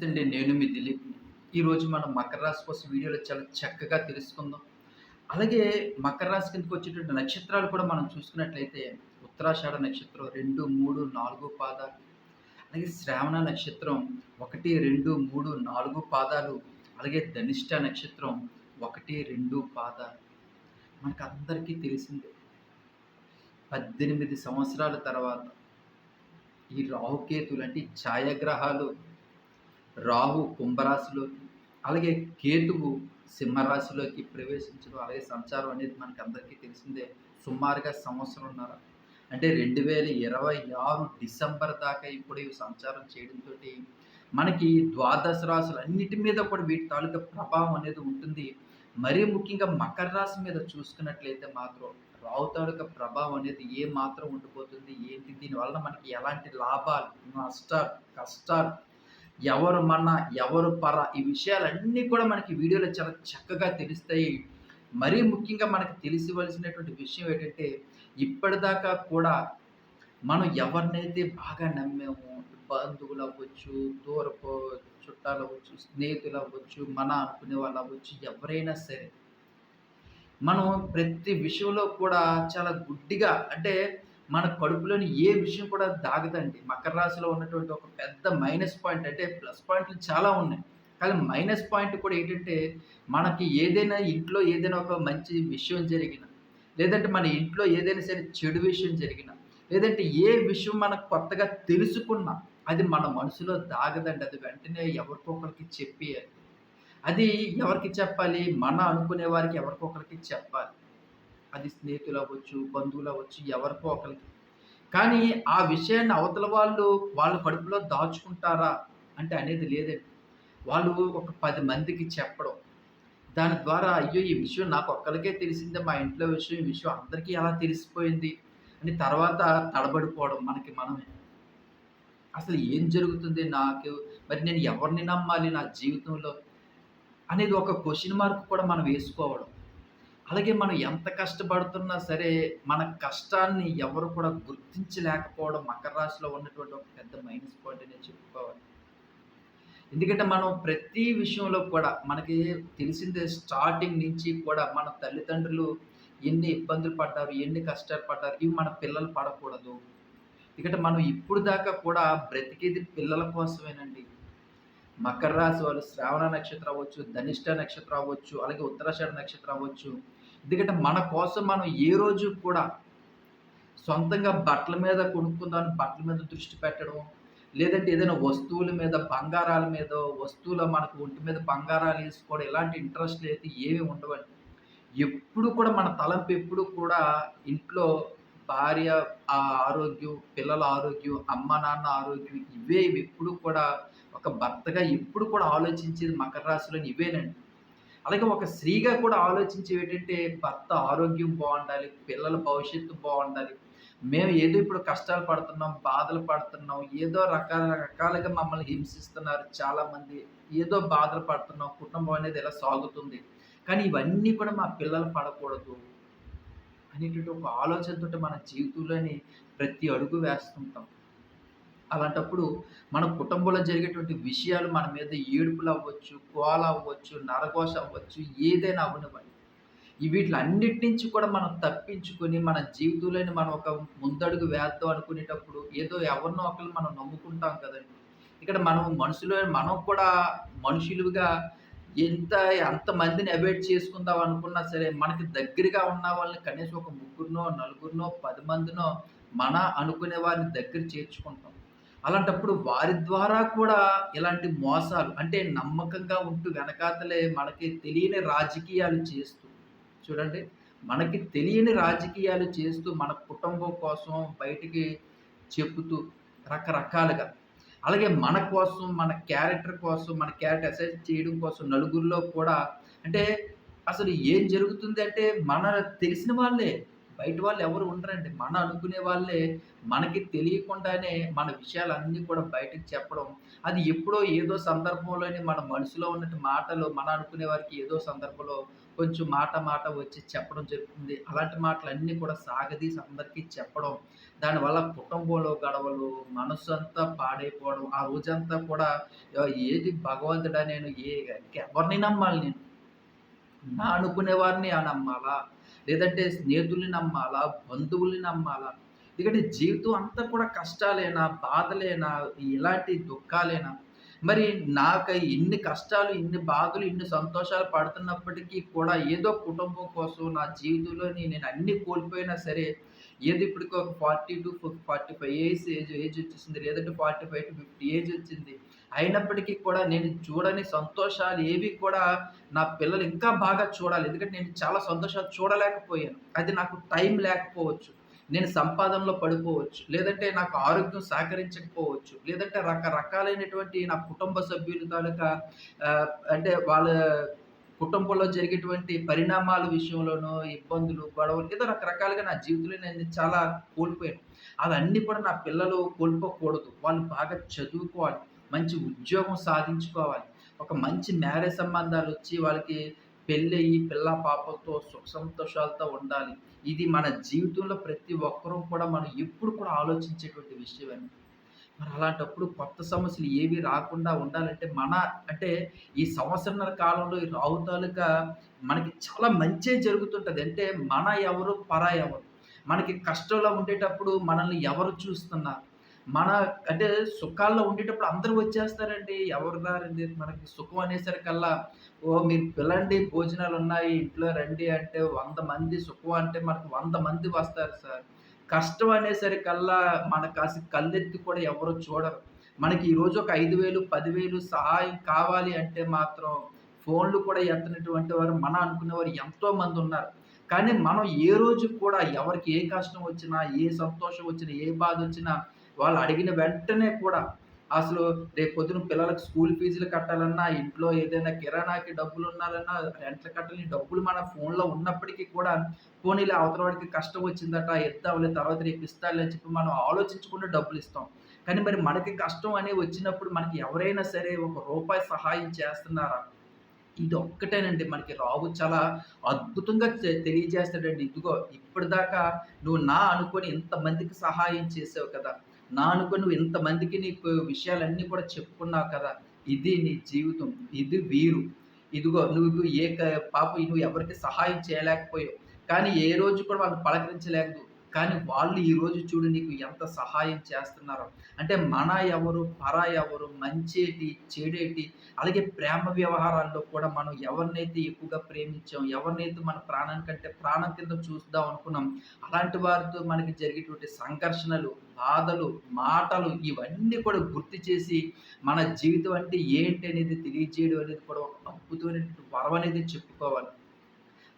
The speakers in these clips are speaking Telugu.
నమస్తే అండి నేను మీ దిలీప్. ఈరోజు మనం మకర రాశి కోసం వీడియోలో చాలా చక్కగా తెలుసుకుందాం. అలాగే మకర రాశి కిందకి వచ్చేటువంటి నక్షత్రాలు కూడా మనం చూసుకున్నట్లయితే ఉత్తరాషాఢ నక్షత్రం రెండు మూడు నాలుగు పాదాలు. అలాగే శ్రావణ నక్షత్రం ఒకటి రెండు మూడు నాలుగు పాదాలు. అలాగే ధనిష్ట నక్షత్రం ఒకటి రెండు పాదాలు. మనకు అందరికీ తెలిసిందే పద్దెనిమిది సంవత్సరాల తర్వాత ఈ రాహుకేతులు అంటే ఛాయాగ్రహాలు రాహు కుంభరాశిలోకి అలాగే కేతువు సింహరాశిలోకి ప్రవేశించడం అలాగే సంచారం అనేది మనకి అందరికీ తెలిసిందే. సుమారుగా సంవత్సరంన్నర. అంటే రెండు వేల ఇరవై ఆరు డిసెంబర్ దాకా ఇప్పుడు ఇవి సంచారం చేయడంతో మనకి ద్వాదశ రాశులు అన్నిటి మీద కూడా వీటి తాలూకా ప్రభావం అనేది ఉంటుంది. మరీ ముఖ్యంగా మకర రాశి మీద చూసుకున్నట్లయితే మాత్రం రావు తాలూకా ప్రభావం అనేది ఏ మాత్రం ఉండిపోతుంది ఏంటి దీనివల్ల మనకి ఎలాంటి లాభాలు నష్టాలు కష్టాలు ఎవరు మన ఎవరు పర ఈ విషయాలన్నీ కూడా మనకి వీడియోలో చాలా చక్కగా తెలుస్తాయి. మరీ ముఖ్యంగా మనకి తెలిసివలసినటువంటి విషయం ఏంటంటే ఇప్పటిదాకా కూడా మనం ఎవరినైతే బాగా నమ్మామో బంధువులు అవ్వచ్చు దూరపు చుట్టాలు అవ్వచ్చు స్నేహితులు అవ్వచ్చు మన అనుకునే వాళ్ళు అవ్వచ్చు ఎవరైనా సరే మనం ప్రతి విషయంలో కూడా చాలా గుడ్డిగా అంటే మన కడుపులోని ఏ విషయం కూడా దాగదండి. మకర రాశిలో ఉన్నటువంటి ఒక పెద్ద మైనస్ పాయింట్ అంటే ప్లస్ పాయింట్లు చాలా ఉన్నాయి. కానీ మైనస్ పాయింట్ కూడా ఏంటంటే మనకి ఏదైనా ఇంట్లో ఏదైనా ఒక మంచి విషయం జరిగిన లేదంటే మన ఇంట్లో ఏదైనా సరే చెడు విషయం జరిగిన లేదంటే ఏ విషయం మనకు కొత్తగా తెలుసుకున్నా అది మన మనసులో దాగదండి. అది వెంటనే ఎవరికొకరికి చెప్పేయాలి. అది ఎవరికి చెప్పాలి? మన అనుకునే వారికి ఎవరికొకరికి చెప్పాలి? అది స్నేహితులు అవ్వచ్చు బంధువులు అవ్వచ్చు ఎవరికో ఒకరికి. కానీ ఆ విషయాన్ని అవతల వాళ్ళు వాళ్ళ కడుపులో దాచుకుంటారా అంటే అనేది లేదండి. వాళ్ళు ఒక పది మందికి చెప్పడం. దాని ద్వారా అయ్యో ఈ విషయం నాకు ఒక్కరికే తెలిసిందే మా ఇంట్లో విషయం ఈ విషయం అందరికీ ఎలా తెలిసిపోయింది అని తర్వాత తడబడిపోవడం మనకి మనమే. అసలు ఏం జరుగుతుంది నాకు? మరి నేను ఎవరిని నమ్మాలి నా జీవితంలో? అనేది ఒక క్వశ్చన్ మార్క్ కూడా మనం వేసుకోవడం. అలాగే మనం ఎంత కష్టపడుతున్నా సరే మన కష్టాన్ని ఎవరు కూడా గుర్తించలేకపోవడం మకర రాశిలో ఉన్నటువంటి ఒక పెద్ద మైనస్ పాయింట్ అనేది చెప్పుకోవాలి. ఎందుకంటే మనం ప్రతి విషయంలో కూడా మనకి తెలిసిందే స్టార్టింగ్ నుంచి కూడా మన తల్లిదండ్రులు ఎన్ని ఇబ్బందులు పడ్డారు ఎన్ని కష్టాలు పడ్డారు ఇవి మన పిల్లలు పడకూడదు. ఎందుకంటే మనం ఇప్పుడు దాకా కూడా బ్రతికేది పిల్లల కోసమేనండి. మకర రాశి వాళ్ళు శ్రావణ నక్షత్రం అవ్వచ్చు ధనిష్ట నక్షత్రం అవ్వచ్చు అలాగే ఉత్తరాషాఢ నక్షత్రం అవ్వచ్చు. ఎందుకంటే మన కోసం మనం ఏ రోజు కూడా సొంతంగా బట్టల మీద కొనుక్కుందాం బట్టల మీద దృష్టి పెట్టడం లేదంటే ఏదైనా వస్తువుల మీద బంగారాల మీద వస్తువుల మనకు ఒంటి మీద బంగారాలు వేసుకోవడం ఇలాంటి ఇంట్రెస్ట్ అయితే ఏమీ ఉండవండి. ఎప్పుడు కూడా మన తలంపు ఎప్పుడు కూడా ఇంట్లో భార్య ఆ ఆరోగ్యం పిల్లల ఆరోగ్యం అమ్మ నాన్న ఆరోగ్యం ఇవే ఇవి ఎప్పుడు కూడా ఒక భర్తగా ఎప్పుడు కూడా ఆలోచించేది మకర రాశిలో ఇవేనండి. అలాగే ఒక స్త్రీగా కూడా ఆలోచించి ఏంటంటే భర్త ఆరోగ్యం బాగుండాలి పిల్లల భవిష్యత్తు బాగుండాలి. మేము ఏదో ఇప్పుడు కష్టాలు పడుతున్నాం బాధలు పడుతున్నాం ఏదో రకాల రకాలుగా మమ్మల్ని హింసిస్తున్నారు చాలామంది. ఏదో బాధలు పడుతున్నాం కుటుంబం అనేది ఇలా సాగుతుంది. కానీ ఇవన్నీ కూడా మా పిల్లలు పడకూడదు. అనేటువంటి ఒక ఆలోచనతో మన జీవితంలోని ప్రతి అడుగు వేస్తుంటాం. అలాంటప్పుడు మన కుటుంబంలో జరిగేటువంటి విషయాలు మన మీద ఏడుపులు అవ్వచ్చు కోల అవ్వచ్చు నరకోశ అవ్వచ్చు ఏదైనా అవ్వనివ్వండి. ఈ వీటిలన్నిటి నుంచి కూడా మనం తప్పించుకొని మన జీవితంలోని మనం ఒక ముందడుగు వేద్దాం అనుకునేటప్పుడు ఏదో ఎవరినో ఒకరిని మనం నమ్ముకుంటాం కదండి. ఇక్కడ మనం మనుషులు మనం కూడా మనుషులుగా ఎంత ఎంతమందిని అవాయిడ్ చేసుకుందాం అనుకున్నా సరే మనకి దగ్గరగా ఉన్న వాళ్ళని కనీసం ఒక ముగ్గురునో నలుగురినో పది మందినో మన అనుకునే వారిని దగ్గర చేర్చుకుంటాం. అలాంటప్పుడు వారి ద్వారా కూడా ఇలాంటి మోసాలు అంటే నమ్మకంగా ఉంటూ వెనకాతలే మనకి తెలియని రాజకీయాలు చేస్తూ చూడండి మనకి తెలియని రాజకీయాలు చేస్తూ మన కుటుంబం కోసం బయటికి చెప్పుతూ రకరకాలుగా. అలాగే మన కోసం మన క్యారెక్టర్ కోసం మన క్యారెక్టర్ అసెస్ చేయడం కోసం నలుగురిలో కూడా అంటే అసలు ఏం జరుగుతుంది అంటే మన తెలిసిన వాళ్ళే. బయట వాళ్ళు ఎవరు ఉండరండి. మన అనుకునే వాళ్ళే మనకి తెలియకుండానే మన విషయాలన్నీ కూడా బయటకు చెప్పడం. అది ఎప్పుడో ఏదో సందర్భంలోనే మన మనసులో ఉన్నట్టు మాటలు మన అనుకునే వారికి ఏదో సందర్భంలో కొంచెం మాట మాట వచ్చి చెప్పడం జరుగుతుంది. అలాంటి మాటలన్నీ కూడా సాగదీసి అందరికీ చెప్పడం. దానివల్ల కుటుంబంలో గొడవలు, అంతా పాడైపోవడం. ఆ రోజంతా కూడా ఏది భగవంతుడా నేను ఏ ఎవరిని నమ్మాలి నేను? నా అనుకునే వారిని ఆ నమ్మాలా? లేదంటే స్నేహితుల్ని నమ్మాలా? బంధువుల్ని నమ్మాలా? ఎందుకంటే జీవితం అంతా కూడా కష్టాలేనా? బాధలేనా? ఇలాంటి దుఃఖాలేనా? మరి నాకు ఇన్ని కష్టాలు, ఇన్ని బాధలు, ఇన్ని సంతోషాలు పడుతున్నప్పటికీ కూడా ఏదో కుటుంబం కోసం నా జీవితంలోని నేను అన్ని కోల్పోయినా సరే, ఏది ఇప్పటికి ఒక forty two forty five age age age వచ్చేసింది. లేదంటే 45-50 ఏజ్ వచ్చింది. అయినప్పటికీ కూడా నేను చూడని సంతోషాలు ఏవి కూడా నా పిల్లలు ఇంకా బాగా చూడాలి. ఎందుకంటే నేను చాలా సంతోషాలు చూడలేకపోయాను. అది నాకు టైం లేకపోవచ్చు. నేను సంపాదనలో పడిపోవచ్చు. లేదంటే నాకు ఆరోగ్యం సహకరించకపోవచ్చు. లేదంటే రకరకాలైనటువంటి నా కుటుంబ సభ్యుల తాలూకా అంటే వాళ్ళ కుటుంబంలో జరిగేటువంటి పరిణామాల విషయంలోనో, ఇబ్బందులు, గొడవలు ఏదో రకరకాలుగా నా జీవితంలో నేను చాలా కోల్పోయాను. అవన్నీ కూడా నా పిల్లలు కోల్పోకూడదు. వాళ్ళు బాగా చదువుకోవాలి. మంచి ఉద్యోగం సాధించుకోవాలి. ఒక మంచి మ్యారేజ్ సంబంధాలొచ్చి వాళ్ళకి పెళ్ళయ్యి పిల్ల పాపలతో సుఖ సంతోషాలతో ఉండాలి. ఇది మన జీవితంలో ప్రతి ఒక్కరూ కూడా మనం ఎప్పుడు కూడా ఆలోచించేటువంటి విషయమండి. మరి అలాంటప్పుడు కొత్త సమస్యలు ఏవి రాకుండా ఉండాలంటే మన అంటే ఈ సంవత్సరన్నర కాలంలో ఈ రాహు తాలూకా మనకి చాలా మంచి జరుగుతుంటుంది అంటే మన ఎవరు, పరా ఎవరు. మనకి కష్టంలో ఉండేటప్పుడు మనల్ని ఎవరు చూస్తున్నారు? మన అంటే సుఖాల్లో ఉండేటప్పుడు అందరూ వచ్చేస్తారండి. ఎవరు రారండి. మనకి సుఖం అనేసరికల్లా ఓ మీరు పిల్లలండి భోజనాలు ఉన్నాయి ఇంట్లో రండి అంటే వంద మంది సుఖం అంటే మనకు వంద మంది వస్తారు సార్. కష్టం అనేసరికల్లా మన కాసి కళ్ళెత్తి కూడా ఎవరు చూడరు. మనకి ఈరోజు ఒక ఐదు వేలు పదివేలు సహాయం కావాలి అంటే మాత్రం ఫోన్‌లు కూడా ఎత్తనటువంటి వారు మన అనుకునేవారు ఎంతోమందున్నారు. కానీ మనం ఏ రోజు కూడా ఎవరికి ఏ కష్టం వచ్చినా, ఏ సంతోషం వచ్చినా, ఏ బాధ వచ్చినా వాళ్ళు అడిగిన వెంటనే కూడా అసలు రేపు పొద్దున పిల్లలకు స్కూల్ ఫీజులు కట్టాలన్నా, ఇంట్లో ఏదైనా కిరాణాకి డబ్బులున్నాలన్నా, రెంట్‌లు కట్టాలని డబ్బులు మన ఫోన్‌లో ఉన్నప్పటికీ కూడా పోనీలే అవతల వాడికి కష్టం వచ్చిందట ఇద్దాంలే తర్వాత రేపు ఇస్తానులే అని చెప్పి మనం ఆలోచించకుండా డబ్బులిస్తాం. కానీ మరి మనకి కష్టం అని వచ్చినప్పుడు మనకి ఎవరైనా సరే ఒక రూపాయి సహాయం చేస్తున్నారా? ఇది ఒక్కటేనండి మనకి రావు చాలా అద్భుతంగా తెలియజేస్తాడండి. ఇదిగో ఇప్పటిదాకా నువ్వు నా అనుకొని ఇంతమందికి సహాయం చేసావు కదా! నా అనుకుని నువ్వు ఇంతమందికి నీకు విషయాలన్నీ కూడా చెప్పుకున్నావు కదా! ఇది నీ జీవితం. ఇది వీరు. ఇదిగో నువ్వు ఏ క నువ్వు ఎవరికి సహాయం చేయలేకపోయావు. కానీ ఏ రోజు కూడా వాళ్ళు పలకరించలేదు. కానీ వాళ్ళు ఈరోజు చూడు నీకు ఎంత సహాయం చేస్తున్నారో. అంటే మన ఎవరు, పరా ఎవరు, మంచేటి, చెడేటి అలాగే ప్రేమ వ్యవహారాల్లో కూడా మనం ఎవరినైతే ఎక్కువగా ప్రేమించాం, ఎవరినైతే మన ప్రాణం కంటే ప్రాణం కింద చూద్దాం అనుకున్నాం, అలాంటి వారితో మనకి జరిగేటువంటి సంఘర్షణలు, బాధలు, మాటలు ఇవన్నీ కూడా గుర్తు చేసి మన జీవితం అంటే ఏంటి అనేది తెలియజేయడం అనేది కూడా ఒక అద్భుతమైనటువంటి వరం అనేది చెప్పుకోవాలి.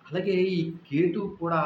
అలాగే ఈ కేటు కూడా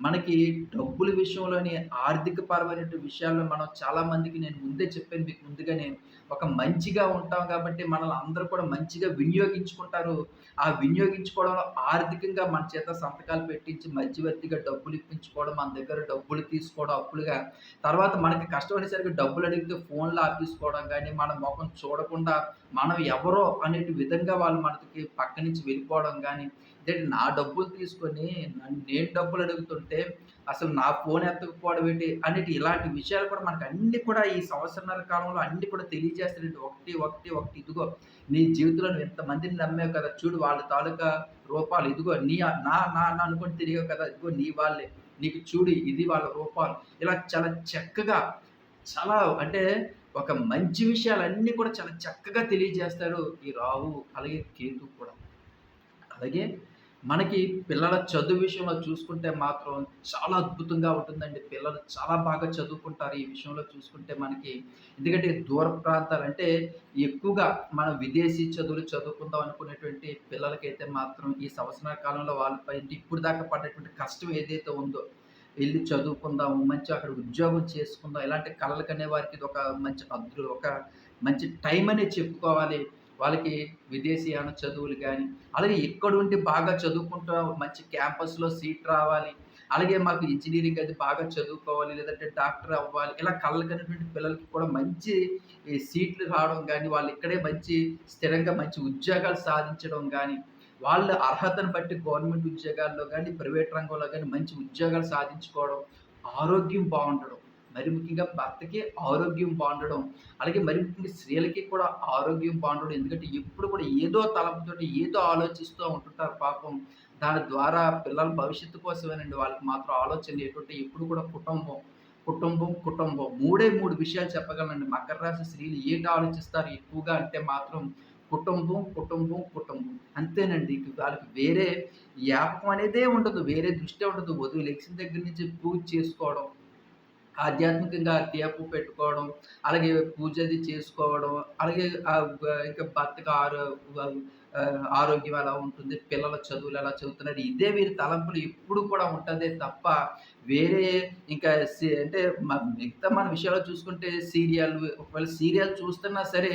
మనకి డబ్బుల విషయంలోని ఆర్థిక పరమైనటువంటి విషయాల్లో మనం చాలా మందికి నేను ముందే చెప్పాను మీకు ముందుగానే. ఒక మంచిగా ఉంటాం కాబట్టి మనల్ని అందరూ కూడా మంచిగా వినియోగించుకుంటారు. ఆ వినియోగించుకోవడంలో ఆర్థికంగా మన చేత సంతకాలు పెట్టించి మధ్యవర్తిగా డబ్బులు ఇప్పించుకోవడం, మన దగ్గర డబ్బులు తీసుకోవడం అప్పులుగా. తర్వాత మనకి కష్టం డబ్బులు అడిగితే ఫోన్‌లు ఆపేసుకోవడం కానీ మన ముఖం చూడకుండా మనం ఎవరో అనేటి విధంగా వాళ్ళు మనకి పక్క నుంచి వెళ్ళిపోవడం కానీ అంటే నా డబ్బులు తీసుకొని నన్ను నేను డబ్బులు అడుగుతుంటే అసలు నా ఫోన్ ఎత్తకపోవడం ఏంటి అనేటి ఇలాంటి విషయాలు కూడా మనకు అన్ని కూడా ఈ సంవత్సరాల కాలంలో అన్ని కూడా తెలియజేస్తాడండి. ఒకటి, ఒకటి, ఒకటి ఇదిగో నీ జీవితంలో నువ్వు ఎంతమందిని నమ్మావు కదా! చూడు వాళ్ళ తాలూకా రూపాలు ఇదిగో నీ నా నా అనుకుని అనుకోని తిరిగావు కదా! ఇదిగో నీ వాళ్ళే. నీకు చూడు ఇది వాళ్ళ రూపాలు. ఇలా చాలా చక్కగా చాలా అంటే ఒక మంచి విషయాలన్నీ కూడా చాలా చక్కగా తెలియజేస్తారు ఈ రాహు అలాగే కేతు కూడా. అలాగే మనకి పిల్లల చదువు విషయంలో చూసుకుంటే మాత్రం చాలా అద్భుతంగా ఉంటుందండి. పిల్లలు చాలా బాగా చదువుకుంటారు ఈ విషయంలో చూసుకుంటే మనకి. ఎందుకంటే దూర ప్రాంతాలు అంటే ఎక్కువగా మనం విదేశీ చదువులు చదువుకుందాం అనుకునేటువంటి పిల్లలకైతే మాత్రం ఈ సంవత్సర కాలంలో వాళ్ళపై ఇప్పుడు దాకా పడ్డటువంటి కష్టం ఏదైతే ఉందో వెళ్ళి చదువుకుందాము, మంచి అక్కడ ఉద్యోగం చేసుకుందాం ఇలాంటి కలలు వారికి ఇది ఒక మంచి అదృ ఒక మంచి టైం అనేది చెప్పుకోవాలి. వాళ్ళకి విదేశీయాన చదువులు కానీ అలాగే ఎక్కడుంటే బాగా చదువుకుంటా మంచి క్యాంపస్‌లో సీట్ రావాలి. అలాగే మాకు ఇంజనీరింగ్ అది బాగా చదువుకోవాలి లేదంటే డాక్టర్ అవ్వాలి ఇలా కళ్ళకనేటువంటి పిల్లలకి కూడా మంచి ఈ సీట్లు రావడం కానీ వాళ్ళు ఇక్కడే మంచి స్థిరంగా మంచి ఉద్యోగాలు సాధించడం కానీ వాళ్ళ అర్హతను బట్టి గవర్నమెంట్ ఉద్యోగాల్లో కానీ ప్రైవేట్ రంగంలో కానీ మంచి ఉద్యోగాలు సాధించుకోవడం, ఆరోగ్యం బాగుండడం మరి ముఖ్యంగా భర్తకి ఆరోగ్యం బాగుండడం అలాగే మరి ముఖ్యంగా స్త్రీలకి కూడా ఆరోగ్యం బాగుండడం ఎందుకంటే ఎప్పుడు కూడా ఏదో తలంపుతోటి ఏదో ఆలోచిస్తూ ఉంటుంటారు పాపం. దాని ద్వారా పిల్లల భవిష్యత్తు కోసమేనండి వాళ్ళకి మాత్రం ఆలోచన ఏంటంటే ఎప్పుడు కూడా కుటుంబం, కుటుంబం, కుటుంబం. మూడే మూడు విషయాలు చెప్పగలనండి. మకర రాశి స్త్రీలు ఏంటి ఆలోచిస్తారు ఎక్కువగా అంటే మాత్రం కుటుంబం, కుటుంబం, కుటుంబం. అంతేనండి. ఇక వాళ్ళకి వేరే వ్యాపకం అనేదే ఉండదు. వేరే దృష్టి ఉండదు. వధువు లెగిసిన దగ్గర నుంచి పూజ చేసుకోవడం, ఆధ్యాత్మికంగా దీపం పెట్టుకోవడం, అలాగే పూజ అది చేసుకోవడం, అలాగే ఇంకా భర్తకు ఆరో ఆరోగ్యం ఎలా ఉంటుంది, పిల్లల చదువులు ఎలా చదువుతున్నారు, ఇదే వీరి తలంపులు ఎప్పుడు కూడా ఉంటుందే తప్ప, వేరే ఇంకా అంటే మిగతా మన విషయాల్లో చూసుకుంటే సీరియల్ ఒకవేళ సీరియల్ చూస్తున్నా సరే,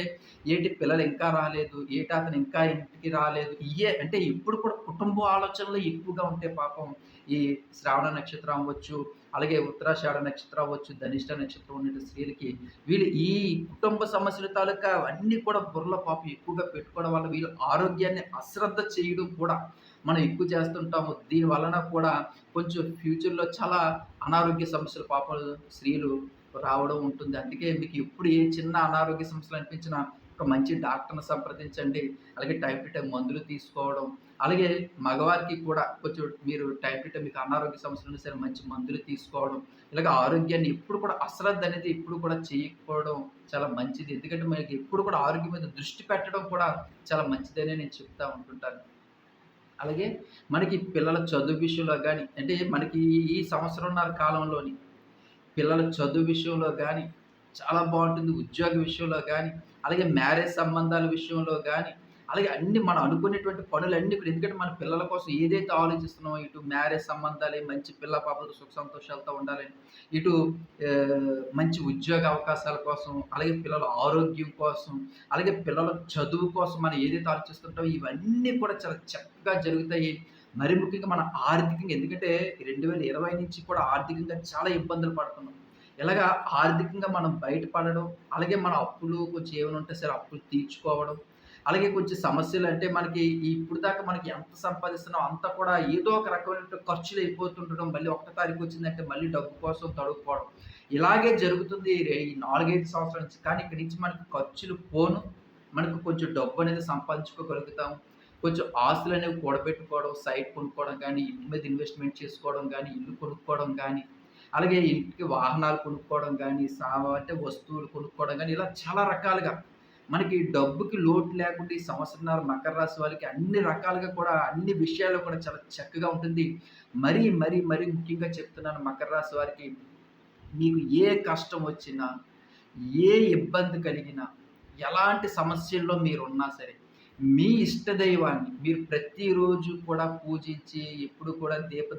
ఏంటి పిల్లలు ఇంకా రాలేదు, ఏటి అతను ఇంకా ఇంటికి రాలేదు, ఇయే అంటే ఎప్పుడు కూడా కుటుంబ ఆలోచనలు ఎక్కువగా ఉంటే పాపం. ఈ శ్రావణ నక్షత్రం అవ్వచ్చు, అలాగే ఉత్తరాషాఢ నక్షత్రం అవ్వచ్చు, ధనిష్ట నక్షత్రం ఉండే స్త్రీలకి వీళ్ళు ఈ కుటుంబ సమస్యల తాలూకా అవన్నీ కూడా బుర్రల పాపం ఎక్కువగా పెట్టుకోవడం వల్ల వీళ్ళు ఆరోగ్యాన్ని అశ్రద్ధ చేయడం కూడా మనం ఎక్కువ చేస్తుంటాము. దీని వలన కూడా కొంచెం ఫ్యూచర్‌లో చాలా అనారోగ్య సమస్యలు పాపం స్త్రీలు రావడం ఉంటుంది. అందుకే మీకు ఎప్పుడు ఏ చిన్న అనారోగ్య సమస్యలు అనిపించినా ఒక మంచి డాక్టర్‌ని సంప్రదించండి. అలాగే టైం టు టైం మందులు తీసుకోవడం. అలాగే మగవారికి కూడా కొంచెం మీరు టైం టు టైం మీకు అనారోగ్య సమస్యలు సరే మంచి మందులు తీసుకోవడం. ఇలాగ ఆరోగ్యాన్ని ఎప్పుడు కూడా అశ్రద్ధ అనేది ఎప్పుడు కూడా చేయకపోవడం చాలా మంచిది. ఎందుకంటే మనకి ఎప్పుడు కూడా ఆరోగ్యం మీద దృష్టి పెట్టడం కూడా చాలా మంచిదనే నేను చెప్తా ఉంటుంటాను. అలాగే మనకి పిల్లల చదువు విషయంలో కానీ అంటే మనకి ఈ సంవత్సరంన్నర కాలంలోని పిల్లల చదువు విషయంలో కానీ చాలా బాగుంటుంది ఉద్యోగ విషయంలో కానీ అలాగే మ్యారేజ్ సంబంధాల విషయంలో కానీ అలాగే అన్నీ మనం అనుకునేటువంటి పనులన్నీ ఇప్పుడు ఎందుకంటే మన పిల్లల కోసం ఏదైతే ఆలోచిస్తున్నామో ఇటు మ్యారేజ్ సంబంధాలు మంచి పిల్ల పాపలతో సుఖ సంతోషాలతో ఉండాలని, ఇటు మంచి ఉద్యోగ అవకాశాల కోసం, అలాగే పిల్లల ఆరోగ్యం కోసం, అలాగే పిల్లల చదువు కోసం మనం ఏదైతే ఆలోచిస్తుంటామో ఇవన్నీ కూడా చాలా చక్కగా జరుగుతాయి. మరి ముఖ్యంగా మన ఆర్థికంగా ఎందుకంటే 2020 నుంచి కూడా ఆర్థికంగా చాలా ఇబ్బందులు పడుతున్నాం. ఇలాగా ఆర్థికంగా మనం బయటపడడం, అలాగే మన అప్పులు కొంచెం ఏమైనా ఉంటే సరే అప్పులు తీర్చుకోవడం, అలాగే కొంచెం సమస్యలు అంటే మనకి ఇప్పుడు దాకా మనకి ఎంత సంపాదిస్తున్నామో అంతా కూడా ఏదో ఒక రకమైన ఖర్చులు అయిపోతుండడం, మళ్ళీ ఒకటో తారీఖు వచ్చిందంటే మళ్ళీ డబ్బు కోసం తడువుకోవడం. ఇలాగే జరుగుతుంది ఈ నాలుగైదు సంవత్సరాల నుంచి. కానీ ఇక్కడి నుంచి మనకి ఖర్చులు పోను, మనకు కొంచెం డబ్బు అనేది సంపాదించుకోగలుగుతాం. కొంచెం ఆస్తులనేవి కూడబెట్టుకోవడం, సైట్ కొనుక్కోవడం కానీ ఇంటి మీద ఇన్వెస్ట్‌మెంట్ చేసుకోవడం కానీ ఇల్లు కొనుక్కోవడం కానీ అలాగే ఇంటికి వాహనాలు కొనుక్కోవడం కానీ సామ అంటే వస్తువులు కొనుక్కోవడం కానీ ఇలా చాలా రకాలుగా మనకి డబ్బుకి లోటు లేకుండా ఈ సంవత్సరం మకర రాశి వాళ్ళకి అన్ని రకాలుగా కూడా అన్ని విషయాల్లో కూడా చాలా చక్కగా ఉంటుంది. మరీ, మరీ, మరీ ముఖ్యంగా చెప్తున్నాను మకర రాశి వారికి మీకు ఏ కష్టం వచ్చినా, ఏ ఇబ్బంది కలిగినా, ఎలాంటి సమస్యల్లో మీరున్నా సరే, మీ ఇష్ట దైవాన్ని మీరు ప్రతిరోజు కూడా పూజించి, ఎప్పుడు కూడా దీప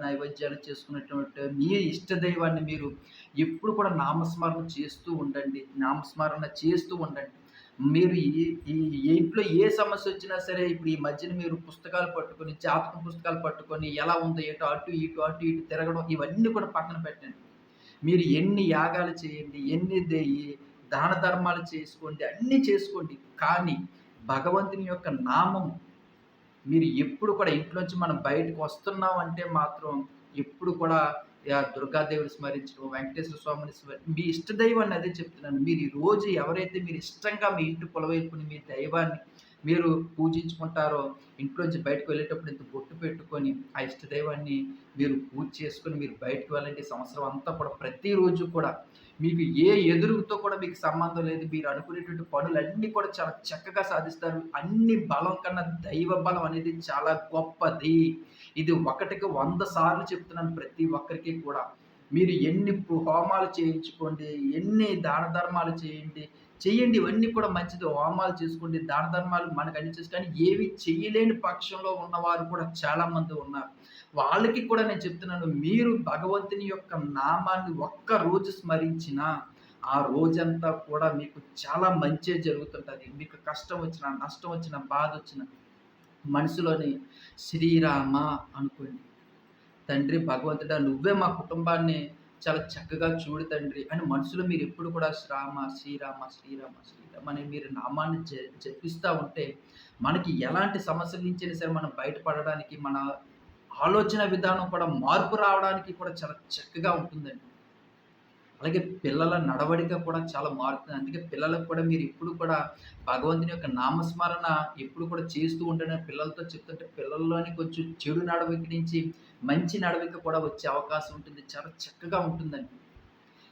నైవేద్యాలు చేసుకున్నటువంటి మీ ఇష్ట దైవాన్ని మీరు ఎప్పుడు కూడా నామస్మరణ చేస్తూ ఉండండి. నామస్మరణ చేస్తూ ఉండండి. మీరు ఈ ఈ ఏ ఇంట్లో ఏ సమస్యొచ్చినా సరే ఇప్పుడు ఈ మధ్యన మీరు పుస్తకాలు పట్టుకొని, జాతకం పుస్తకాలు పట్టుకొని ఎలా ఉందో ఏటో అటు, ఇటు, అటు, ఇటు తిరగడం ఇవన్నీ కూడా పక్కన పెట్టండి. మీరు ఎన్ని యాగాలు చేయండి, ఎన్ని దేయి దాన ధర్మాలు చేసుకోండి, అన్నీ చేసుకోండి. కానీ భగవంతుని యొక్క నామం మీరు ఎప్పుడు కూడా ఇంట్లోంచి మనం బయటకు వస్తున్నాం అంటే మాత్రం ఎప్పుడు కూడా దుర్గాదేవిని స్మరించడం, వెంకటేశ్వర స్వామిని స్మరించడం మీ ఇష్ట దైవాన్ని అదే చెప్తున్నాను. మీరు ఈ రోజు ఎవరైతే మీరు ఇష్టంగా మీ ఇంటి కొలవైపుని మీ దైవాన్ని మీరు పూజించుకుంటారో, ఇంట్లోంచి బయటకు వెళ్ళేటప్పుడు ఇంత బొట్టు పెట్టుకొని, ఆ ఇష్ట దైవాన్ని మీరు పూజ చేసుకొని మీరు బయటకు వెళ్ళండి. సంవత్సరం అంతా కూడా ప్రతిరోజు కూడా మీకు ఏ ఎదురుతో కూడా మీకు సంబంధం లేదు. మీరు అనుకునేటువంటి పనులన్నీ కూడా చాలా చక్కగా సాధిస్తారు. అన్ని బలం కన్నా దైవ బలం అనేది చాలా గొప్పది. ఇది ఒకటికి వంద సార్లు చెప్తున్నాను ప్రతి ఒక్కరికి కూడా. మీరు ఎన్ని హోమాలు చేయించుకోండి, ఎన్ని దాన ధర్మాలు చేయండి. చేయండి ఇవన్నీ కూడా మంచిది. హోమాలు చేసుకోండి, దాన ధర్మాలు మనకు చేసి కానీ ఏవి చేయలేని పక్షంలో ఉన్నవారు కూడా చాలామంది ఉన్నారు. వాళ్ళకి కూడా నేను చెప్తున్నాను. మీరు భగవంతుని యొక్క నామాన్ని ఒక్క రోజు స్మరించినా, ఆ రోజంతా కూడా మీకు చాలా మంచి జరుగుతుంటుంది మీకు కష్టం వచ్చిన నష్టం వచ్చిన బాధ వచ్చిన మనసులోని శ్రీరామ అనుకోండి. తండ్రి భగవంతుడా నువ్వే మా కుటుంబాన్ని చాలా చక్కగా చూడు తండ్రి అని మనసులో మీరు ఎప్పుడు కూడా శ్రామ శ్రీరామ శ్రీరామ శ్రీరామ అని మీరు నామాన్ని జ జపిస్తూ ఉంటే మనకి ఎలాంటి సమస్యల నుంచైనా సరే మనం బయటపడడానికి మన ఆలోచన విధానం కూడా మార్పు రావడానికి కూడా చాలా చక్కగా ఉంటుందండి. అలాగే పిల్లల నడవడిక కూడా చాలా మారుతుంది. అందుకే పిల్లలకు కూడా మీరు ఎప్పుడు కూడా భగవంతుని యొక్క నామస్మరణ ఎప్పుడు కూడా చేస్తూ ఉంటేనే పిల్లలతో చెప్తుంటే పిల్లల్లోని కొంచెం చెడు నడవడిక నుంచి మంచి నడవడిక కూడా వచ్చే అవకాశం ఉంటుంది. చాలా చక్కగా ఉంటుందండి.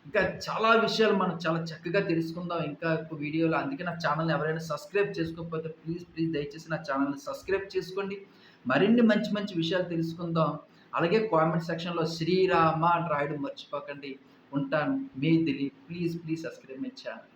ఇంకా చాలా విషయాలు మనం చాలా చక్కగా తెలుసుకుందాం ఇంకా వీడియోలో. అందుకే నా ఛానల్ని ఎవరైనా సబ్స్క్రైబ్ చేసుకోకపోతే ప్లీజ్ ప్లీజ్ దయచేసి నా ఛానల్ని సబ్స్క్రైబ్ చేసుకోండి. మరిన్ని మంచి మంచి విషయాలు తెలుసుకుందాం. అలాగే కామెంట్ సెక్షన్లో శ్రీరామ అని రాయడం మర్చిపోకండి. ఉంటాను. మీ Dilip please please subscribe my channel